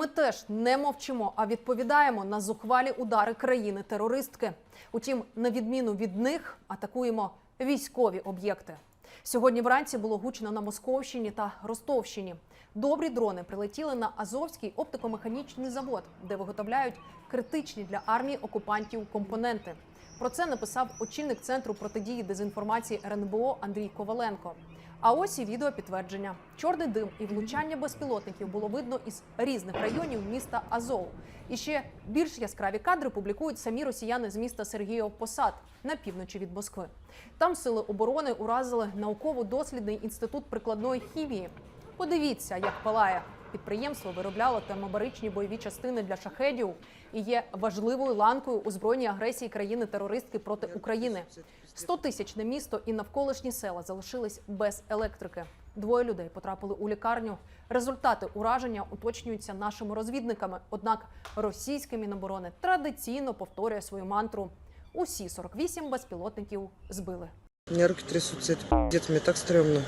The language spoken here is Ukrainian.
ми теж не мовчимо, а відповідаємо на зухвалі удари країни-терористки. Утім, на відміну від них, атакуємо військові об'єкти. Сьогодні вранці було гучно на Московщині та Ростовщині. Добрі дрони прилетіли на Азовський оптикомеханічний завод, де виготовляють критичні для армії окупантів компоненти. Про це написав очільник центру протидії дезінформації РНБО Андрій Коваленко. А ось і відео підтвердження: чорний дим і влучання безпілотників було видно із різних районів міста Азов. І ще більш яскраві кадри публікують самі росіяни з міста Сергіїв Посад на півночі від Москви. Там сили оборони уразили науково-дослідний інститут прикладної хімії. Подивіться, як палає. Підприємство виробляло термобаричні бойові частини для шахедів і є важливою ланкою у збройній агресії країни-терористки проти України. 100-тисячне місто і навколишні села залишились без електрики. Двоє людей потрапили у лікарню. Результати ураження уточнюються нашими розвідниками. Однак російське міноборони традиційно повторює свою мантру: усі 48 безпілотників збили. У меня руки это пиздец, мне так стрёмно.